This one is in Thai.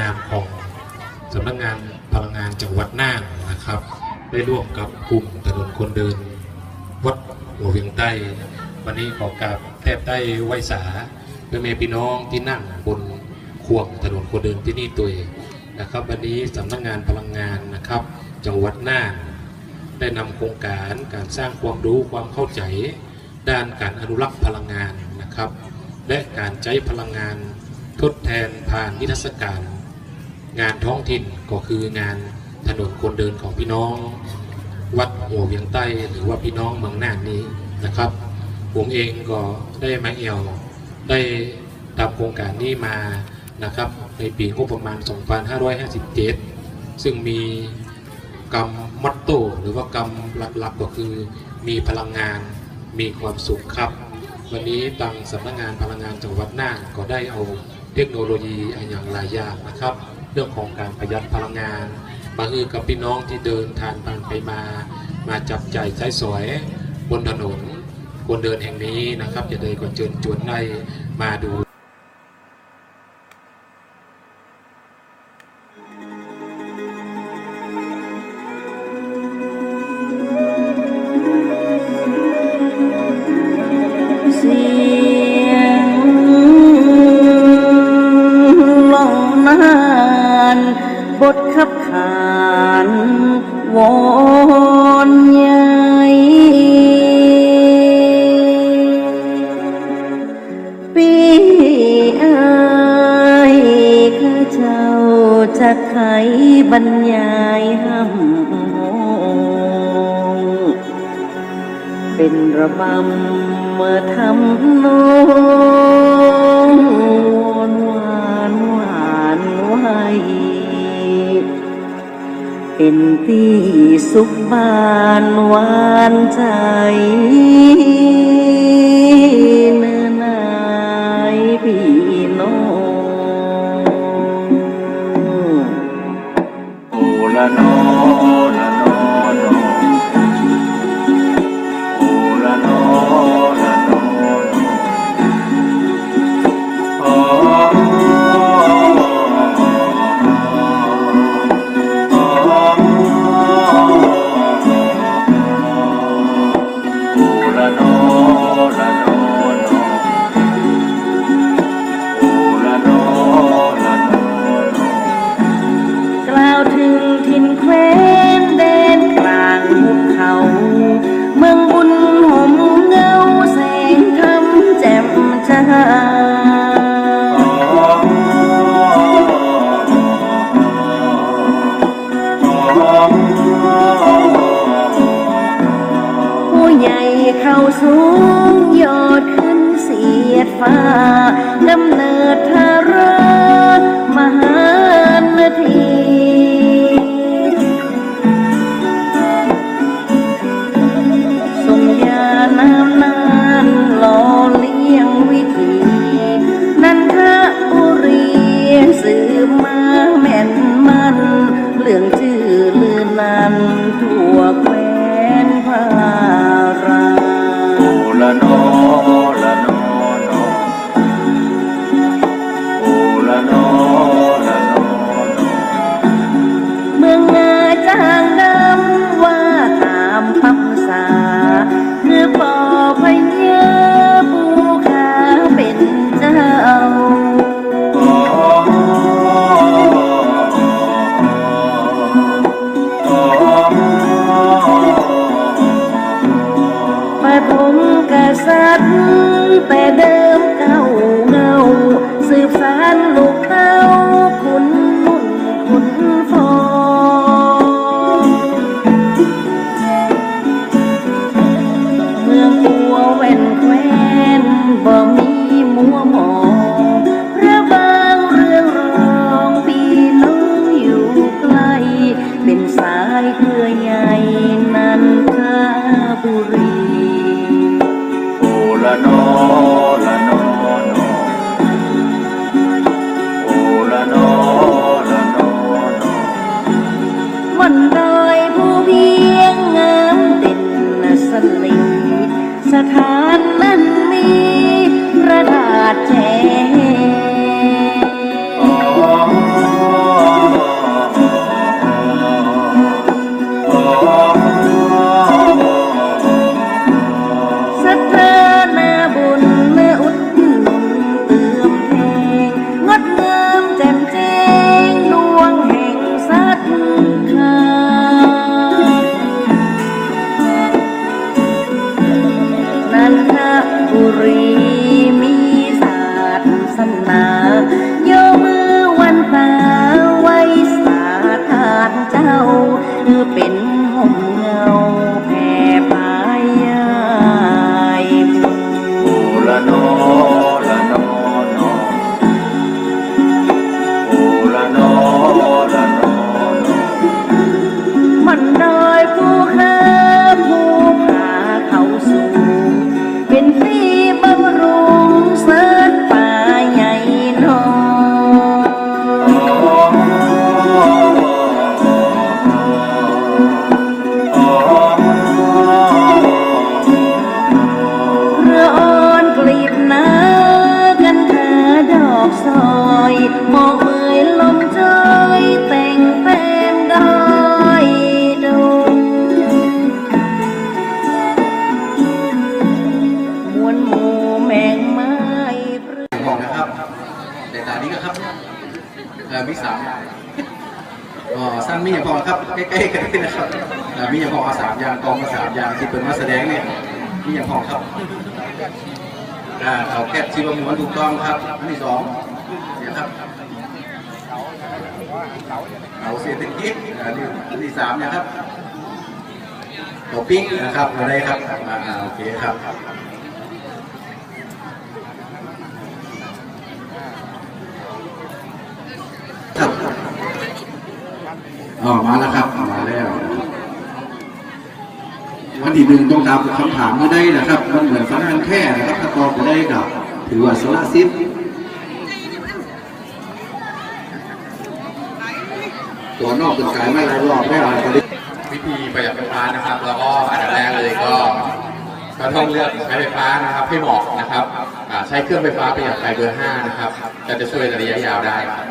นามของสำนักงานพลังงานจังหวัดน่านนะครับ ได้ร่วมกับกลุ่มถนนคนเดิน วัดหัวเวียงใต้ วันนี้ขอกราบแทบใต้ไหวสาเพื่อแม่พี่น้องที่นั่งบนข่วงถนนคนเดินที่นี่ตัวเองนะครับวันนี้สำนักงานพลังงานนะครับจังหวัดน่านได้นำโครงการการสร้างความรู้ความเข้าใจ ด้านการอนุรักษ์พลังงานนะครับ และการใช้พลังงานทดแทนผ่านนิทรรศการ งานท้องถิ่นก็คืองานถนนคนเดินของพี่น้อง วัดหัวเวียงใต้หรือว่าพี่น้องเมืองน่านนี้นะครับ ผมเองก็ได้มาเอวได้ทำโครงการนี้มานะครับ ในปีงบประมาณ 2557 ซึ่งมีกรรมมัตโตหรือว่ากรรมหลักๆก็คือมีพลังงานมีความสุขครับ วันนี้ทางสำนักงานพลังงานจังหวัดน่านก็ได้เอาเทคโนโลยีอันอย่างหลายอย่างนะครับ เรื่องของการประหยัดพลังงานมาคือกับพี่น้องที่เดินทางผ่านไปมา มาจับใจายใช้สอยบนถนนคนเดินแห่งนี้นะครับจะได้ก็เชิญชวนได้มาดู บทขับขานวอนใหญ่ปีอายข้าเจ้าจะไขบรรยายห้ำเป็นระบำเมื่อทำนอง เป็นที่สุขบานหวานใจ ฟ้า กำเนิดเธอ บอกนะครับ แต่ตานี้ก็ครับเออมีสามอ๋อสั้นมีอย่างพอครับใกล้ๆกันเลยนะครับเอ่อมีอย่างพอเอาสามอย่างกองมาสามอย่างที่เป็นมาแสดงเนี่ยมีอย่างพอครับอ่าเอาแคบชีวมวลถูกต้องครับอันที่สองเนี่ยครับเอาเศรษฐกิจอันนี้อันที่สามนะครับตัวปิ้งนะครับอะไรครับอ่าโอเคครับ อ๋อมาแล้วครับมาแล้ววันที่หนึ่งต้องตามคำถามม่ได้นะครับ มันเหมือนฟังกันแค่นะครับถ้าตอบไม่ได้กับถือว่าสละสิทตัวนอกเป็นกายไม่หลายรอบไม่หลายประเด็นวิธีประหยัดไฟฟ้านะครับ แล้วก็อันดับแรกเลยก็ก็ต้องเลือกใช้ไฟฟ้านะครับให้เหมาะนะครับใช้เครื่องไฟฟ้าประหยัดไฟเบอร์5นะครับจะจะช่วยระยะยาวได้ครับ